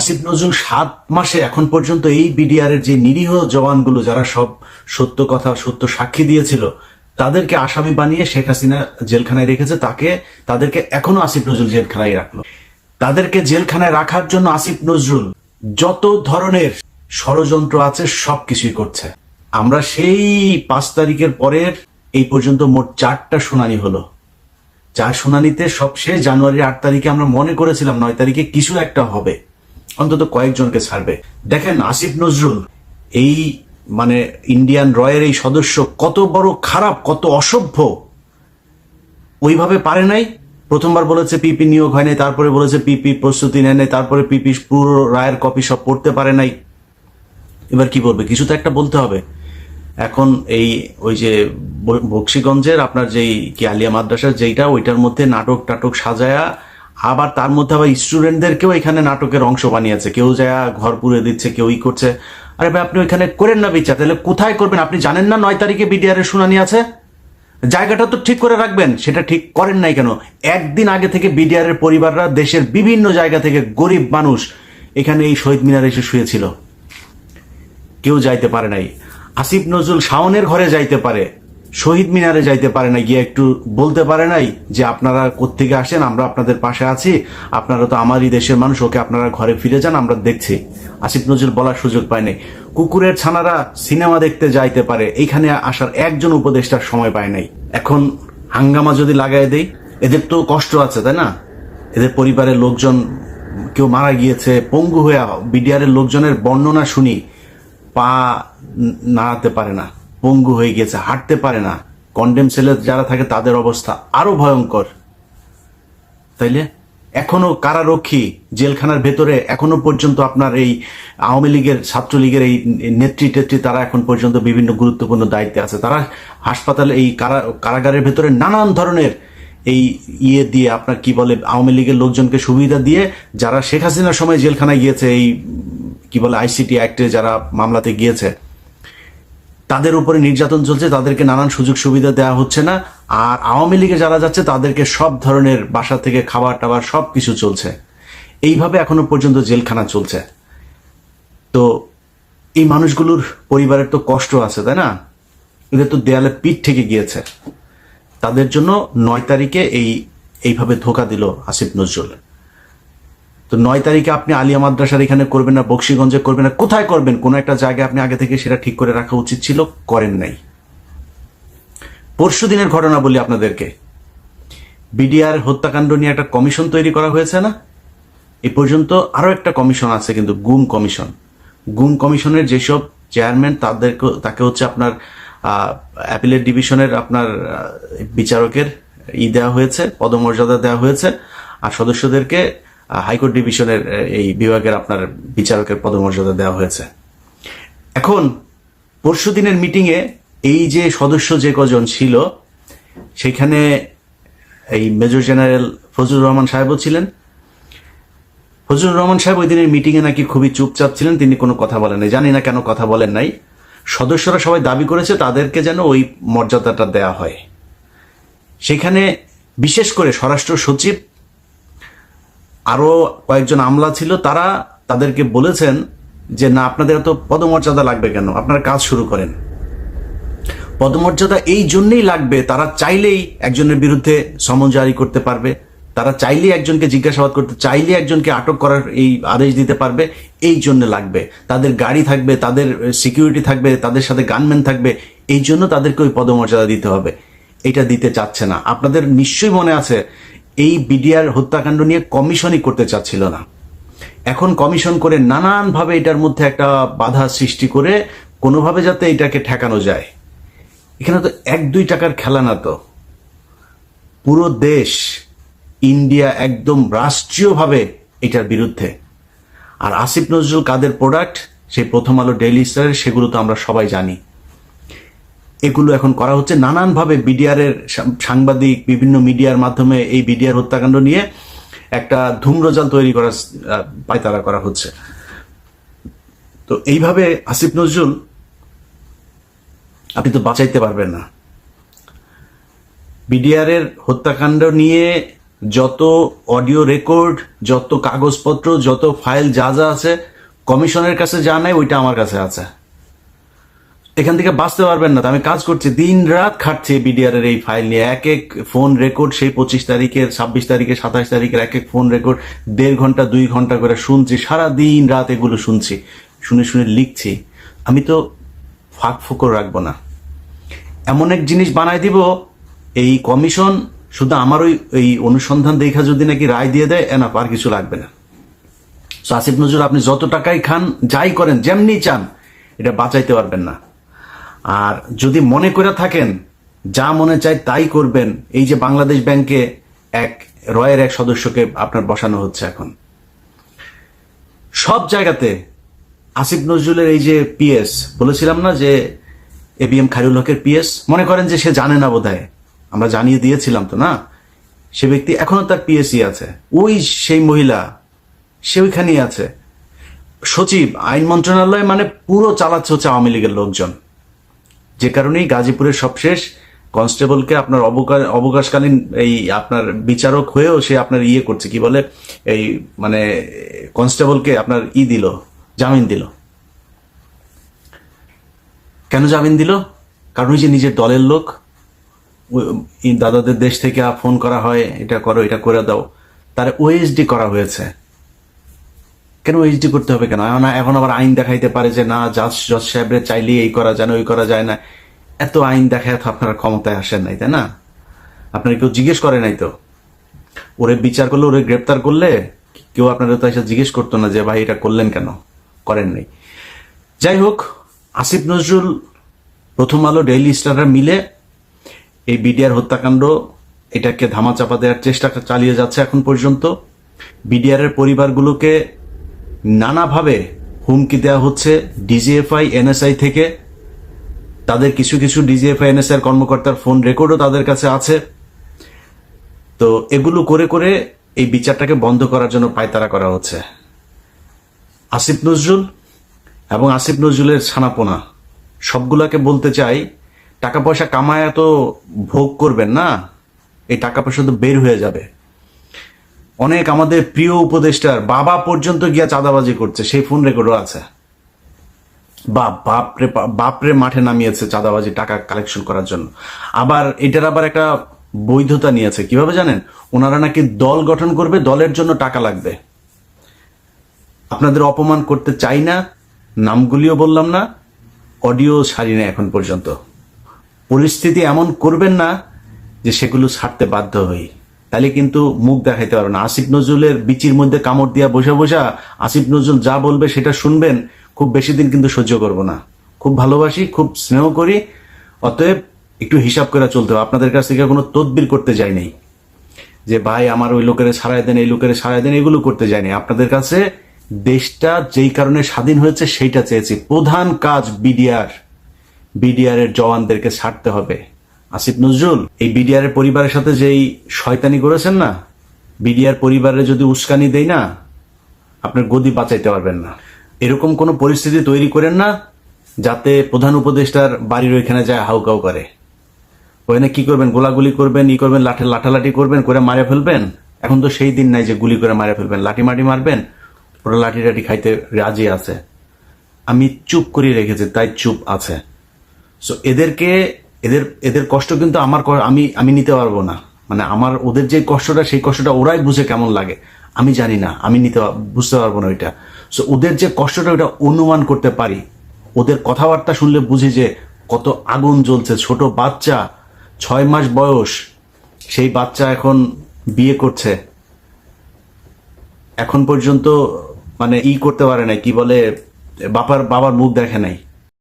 আসিফ নজরুল সাত মাসে এখন পর্যন্ত এই বিডিআর এর যে নিরীহ জওয়ানগুলো যারা সব সত্য কথা, সত্য সাক্ষী দিয়েছিল, তাদেরকে আসামি বানিয়ে শেখ হাসিনা জেলখানায় রেখেছে, তাকে, তাদেরকে এখনও আসিফ নজরুল জেলখানায় রাখল। তাদেরকে জেলখানায় রাখার জন্য আসিফ নজরুল যত ধরনের ষড়যন্ত্র আছে, সবকিছুই করছে। আমরা সেই পাঁচ তারিখের পরের এই পর্যন্ত মোট চারটা শুনানি হলো। চার শুনানিতে সবশেষ জানুয়ারির আট তারিখে আমরা মনে করেছিলাম নয় তারিখে কিছু একটা হবে। অন্তত কয়েকজনকে ছাড়বে। দেখেন আসিফ নজরুল, এই মানে ইন্ডিয়ান রয়ের এই সদস্য কত বড় খারাপ, কত অসভ্য। ওইভাবে পারে নাই। প্রথমবার বলেছে পিপি নিয়োগ হয় নাই তারপরে বলেছে পিপি প্রস্তুতি নেয় নাই, তারপরে পিপি পুরো রায়ের কপি সব পড়তে পারে নাই। এবার কি বলবে? কিছু তো একটা বলতে হবে। এখন এই ওই যে বক্সিগঞ্জের আপনার যেই কি আলিয়া মাদ্রাসা যেইটা, ওইটার মধ্যে নাটক টাটক সাজায়া আবার তার মধ্যে আবার স্টুডেন্টদেরকেও এখানে নাটকের অংশ বানিয়েছে। কেউ যায় ঘর পুড়ে দিচ্ছে কেউই করছে। আরে ভাই, আপনি ওইখানে করেন না বিচার। তাহলে কোথায় করবেন? আপনি জানেন না নয় তারিখে বিডিআর এর শুনানি আছে? জায়গাটা তো ঠিক করে রাখবেন। সেটা ঠিক করেন নাই কেন? একদিন আগে থেকে বিডিআর এর পরিবাররা দেশের বিভিন্ন জায়গা থেকে গরিব মানুষ এখানে এই শহীদ মিনারে এসে শুয়েছিল। কেউ যাইতে পারে নাই। আসিফ নজরুল শাওনের ঘরে যাইতে পারে। শহীদ মিনারে যাইতে পারে না, গিয়ে একটু বলতে পারে নাই যে আপনারা কোত্থেকে আসেন, আমরা আপনাদের পাশে আছি, আপনারা তো আমারই দেশের মানুষ, ওকে আপনারা ঘরে ফিরে যান, আমরা দেখছি। আসিফ নজরুল বলার সুযোগ পায় নাই কুকুরের ছানারা সিনেমা দেখতে যাইতে পারে এইখানে আসার একজন উপদেষ্টার সময় পায় নাই। এখন হাঙ্গামা যদি লাগাই দেই, এদের তো কষ্ট আছে, তাই না? এদের পরিবারের লোকজন, কেউ মারা গিয়েছে, পঙ্গু হয়ে বিডিআর লোকজনের বর্ণনা শুনি, পা নাড়াতে পারে না। পঙ্গু হয়ে গেছে, হাঁটতে পারে না। কন্ডেম সেলে যারা থাকে তাদের অবস্থা আরও ভয়ঙ্কর। তাইলে? এখনও কারারক্ষী জেলখানার ভেতরে এখনও পর্যন্ত আপনার এই আওয়ামী লীগের, ছাত্রলীগের এই নেত্রী টেত্রী তারা এখন পর্যন্ত বিভিন্ন গুরুত্বপূর্ণ দায়িত্বে আছে। তারা হাসপাতালে এই কারা, কারাগারের ভেতরে নানান ধরনের এই ইয়ে দিয়ে আপনার কি বলে, আওয়ামী লীগের লোকজনকে সুবিধা দিয়ে যারা শেখ হাসিনার সময় জেলখানায় গিয়েছে, এই কি বলে আইসিটি অ্যাক্টে যারা মামলাতে গিয়েছে তাদের উপরে নির্যাতন চলছে, তাদেরকে নানান সুযোগ সুবিধা দেওয়া হচ্ছে না। আর আওয়ামী লীগে যারা যাচ্ছে, তাদেরকে সব ধরনের বাসা থেকে খাবার টাবার সব কিছু চলছে। এইভাবে এখনও পর্যন্ত জেলখানা চলছে। তো এই মানুষগুলোর পরিবারের তো কষ্ট আছে, তাই না? এদের তো দেয়ালে পিঠ থেকে গিয়েছে। তাদের জন্য নয় তারিখে এই, এইভাবে ধোকা দিল আসিফ নজরুল। তো নয় তারিখে আপনি আলিয়া মাদ্রাসার এখানে করবেন না, বক্সিগঞ্জে করবেন না, কোথায় করবেন? কোন একটা জায়গায় আপনি আগে থেকে সেটা ঠিক করে রাখা উচিত ছিল, করেন নাই। পরশু দিনের ঘটনা বলি আপনাদেরকে। বিডিআর হত্যাকাণ্ড নিয়ে একটা কমিশন তৈরি করা হয়েছে না? এ পর্যন্ত আরও একটা কমিশন আছে কিন্তু গুম কমিশন। গুম কমিশনের যেসব চেয়ারম্যান, তাদেরকে, তাকে হচ্ছে আপনার অ্যাপিলেট ডিভিশনের আপনার বিচারকের ই দেওয়া হয়েছে, পদমর্যাদা দেওয়া হয়েছে, আর সদস্যদেরকে হাইকোর্ট ডিভিশনের এই বিভাগের আপনার বিচারকের পদমর্যাদা দেওয়া হয়েছে। এখন, পরশু দিনের মিটিংয়ে এই যে সদস্য যে কজন ছিল, সেখানে এই মেজর জেনারেল ফজলুর রহমান সাহেবও ছিলেন। ফজলুর রহমান সাহেব ওই দিনের মিটিংয়ে নাকি খুবই চুপচাপ ছিলেন, তিনি কোনো কথা বলেন নাই জানি না কেন কথা বলেন নাই। সদস্যরা সবাই দাবি করেছে তাদেরকে যেন ওই মর্যাদাটা দেয়া হয়। সেখানে বিশেষ করে স্বরাষ্ট্র সচিব আরও কয়েকজন আমলা ছিল, তারা তাদেরকে বলেছেন যে, না, আপনাদের এত পদমর্যাদা লাগবে কেন? আপনারা কাজ শুরু করেন। পদমর্যাদা এই জন্যই লাগবে, তারা চাইলেই একজনের বিরুদ্ধে সমন জারি করতে পারবে, তারা চাইলেই একজনকে জিজ্ঞাসাবাদ করতে চাইলে একজনকে আটক করার এই আদেশ দিতে পারবে, এই জন্য লাগবে। তাদের গাড়ি থাকবে, তাদের সিকিউরিটি থাকবে, তাদের সাথে গানম্যান থাকবে, এই জন্য তাদেরকে ওই পদমর্যাদা দিতে হবে। এটা দিতে চাচ্ছে না। আপনাদের নিশ্চয়ই মনে আছে এই বিডিআর হত্যাকাণ্ড নিয়ে কমিশনই করতে চাচ্ছিল না। এখন কমিশন করে নানানভাবে এটার মধ্যে একটা বাধা সৃষ্টি করে কোনোভাবে যাতে এটাকে ঠেকানো যায়। এখানে তো এক দুই টাকার খেলা না তো। পুরো দেশ, ইন্ডিয়া একদম রাষ্ট্রীয়ভাবে এটার বিরুদ্ধে। আর আসিফ নজরুল কাদের প্রোডাক্ট সেই প্রথম আলো ডেইলি স্টারের সেগুলো তো আমরা সবাই জানি। এগুলো এখন করা হচ্ছে। নানানভাবে বিডিআর এর সা- সাংবাদিক, বিভিন্ন মিডিয়ার মাধ্যমে এই বিডিআর হত্যাকাণ্ড নিয়ে একটা ধূম্রজাল তৈরি করার পায়তারা করা হচ্ছে। তো এইভাবে আসিফ নজরুল, আপনি তো বাঁচাইতে পারবেন না। বিডিআর এর হত্যাকাণ্ড নিয়ে যত অডিও রেকর্ড, যত কাগজপত্র, যত ফাইল যা যা আছে, কমিশনের কাছে যা নাই, ওইটা আমার কাছে আছে। এখান থেকে বাঁচতে পারবেন না। আমি কাজ করছি। দিন রাত খাটছি বিডিআর এর এই ফাইল নিয়ে। এক এক ফোন রেকর্ড সেই পঁচিশ তারিখের ছাব্বিশ তারিখের সাতাশ তারিখের এক এক ফোন রেকর্ড দেড় ঘণ্টা দুই ঘণ্টা করে শুনছি। সারা দিন রাত এগুলো শুনছি। শুনে শুনে লিখছি। আমি তো ফাঁক ফুকর রাখব না। এমন এক জিনিস বানাই দিব এই কমিশন শুধু আমার ওই এই অনুসন্ধান দেখা যদি নাকি রায় দিয়ে দেয় এনা আর কিছু লাগবে না। So, আসিফ নজরুল আপনি যত টাকাই খান যাই করেন যেমনি চান এটা বাঁচাইতে পারবেন না। আর যদি মনে করে থাকেন, যা মনে চায় তাই করবেন, এই যে বাংলাদেশ ব্যাংকে এক, রয়ের এক সদস্যকে আপনার বসানো হচ্ছে এখন। সব জায়গাতে আসিফ নজরুলের এই যে পিএস, বলেছিলাম না যে এ বি এম খায়রুল হকের পিএস? মনে করেন যে সে জানে না বোধহয়। আমরা জানিয়ে দিয়েছিলাম তো, না? সে ব্যক্তি এখনও তার পিএসই আছে। ওই সেই মহিলা, সে ওইখানেই আছে। সচিব, আইন মন্ত্রণালয় মানে পুরো চালাচ্ছে হচ্ছে আওয়ামী লীগের লোকজন। যে কারণেই গাজীপুরের সবশেষ কনস্টেবলকে আপনার অবকাশ অবকাশকালীন এই আপনার বিচারক হয়েও সে আপনার ইয়ে করছে, কি বলে? এই মানে কনস্টেবলকে আপনার ই দিল, জামিন দিল। কেন জামিন দিল? কারণ ওই যে নিজের দলের লোক দাদাদের দেশ থেকে ফোন করা হয়, এটা করো, এটা করে দাও। তার ওএসডি করা হয়েছে। কেন ওএসডি করতে হবে কেন? এখন আবার আইন দেখাইতে পারে যে, না, জাজ জজ সাহেবরে চাইলে এই করা যায় না, ওই করা যায় না। এত আইন দেখায় তো আপনারা ক্ষমতায় আসেন নাই, তাই না? আপনারা কেউ জিজ্ঞেস করে নাই তো? ওরে বিচার করলে, ওরে গ্রেপ্তার করলে কেউ আপনারা তো এসে জিজ্ঞেস করতো না যে, ভাই, এটা করলেন কেন? করেন নাই। যাই হোক, আসিফ নজরুল প্রথম আলো, ডেইলি স্টাররা মিলে এই বিডিআর হত্যাকাণ্ড, এটাকে ধামাচাপা দেওয়ার চেষ্টা চালিয়ে যাচ্ছে এখন পর্যন্ত। বিডিআর এর পরিবারগুলোকে নানাভাবে হুমকি দেওয়া হচ্ছে ডিজিএফআই, এনএসআই থেকে। তাদের কিছু কিছু ডিজিএফআই এনএসআই এর কর্মকর্তার ফোন রেকর্ডও তাদের কাছে আছে। তো এগুলো করে করে এই বিচারটাকে বন্ধ করার জন্য পায়তারা করা হচ্ছে। আসিফ নজরুল এবং আসিফ নজরুলের ছানাপোনা, সবগুলাকে বলতে চাই, টাকা পয়সা কামায় তো ভোগ করবেন না, এই টাকা পয়সা তো বের হয়ে যাবে। অনেক আমাদের প্রিয় উপদেষ্টার বাবা পর্যন্ত গিয়া চাঁদাবাজি করছে, সেই ফোন রেকর্ডও আছে। বাপ বাপরে বাপরে মাঠে নামিয়েছে চাঁদাবাজি টাকা কালেকশন করার জন্য। আবার এটার আবার একটা বৈধতা নিয়েছে কীভাবে জানেন? ওনারা নাকি দল গঠন করবে, দলের জন্য টাকা লাগবে। আপনাদের অপমান করতে চাই না, নামগুলিও বললাম না, অডিও সারি না এখন পর্যন্ত। পরিস্থিতি এমন করবেন না যে সেগুলো ছাড়তে বাধ্য হই। তাহলে কিন্তু মুখ দেখাইতে পারবে না। আসিফ নজরুলের বিচির মধ্যে কামড় দিয়া বসে বসা আসিফ নজরুল যা বলবে সেটা শুনবেন, খুব বেশি দিন কিন্তু সহ্য করব না। খুব ভালোবাসি, খুব স্নেহ করি, অতএব একটু হিসাব করে চলতে হবে। আপনাদের কাছ থেকে কোনো তদবির করতে যাই নাই। যে ভাই আমার ওই লোকের সারাই দেন, এই লোকের সারাই দেন, এগুলো করতে যায়নি আপনাদের কাছে দেশটা যেই কারণে স্বাধীন হয়েছে সেইটা চেয়েছি। প্রধান কাজ বিডিআর। বিডিআর এর জওয়ানদেরকে ছাড়তে হবে। আসিফ নজরুল, এই বিডিআর পরিবারের সাথে যেই শয়তানি করেছেন না, বিডিআর পরিবারে যদি উস্কানি দেই না, আপনার গদি বাঁচাইতে পারবেন না। এরকম কোনো পরিস্থিতি তৈরি করেন না, যাতে প্রধান উপদেষ্টার বাড়ির ওইখানে যায় হাউকাউ করে। ওখানে কি করবেন? গোলাগুলি করবেন, ই করবেন, লাঠে লাঠালাঠি করবেন, করে মারে ফেলবেন? এখন তো সেই দিন নাই যে গুলি করে মারে ফেলবেন, লাঠি মাটি মারবেন, ওরা লাঠি টাঠি খাইতে রাজি আছে। আমি চুপ করিয়ে রেখেছি, তাই চুপ আছে। সো এদেরকে এদের এদের কষ্ট কিন্তু আমার আমি আমি নিতে পারব না। মানে আমার, ওদের যে কষ্টটা, সেই কষ্টটা ওরাই বুঝে কেমন লাগে। আমি জানি না, আমি নিতে বুঝতে পারব না ওইটা। সো ওদের যে কষ্টটা ওটা অনুমান করতে পারি। ওদের কথাবার্তা শুনলে বুঝি যে কত আগুন জ্বলছে। ছোট বাচ্চা, ছয় মাস বয়স, সেই বাচ্চা এখন বিয়ে করছে। এখন পর্যন্ত মানে ই করতে পারে নাই, কি বলে বাবার বাবার মুখ দেখে নাই।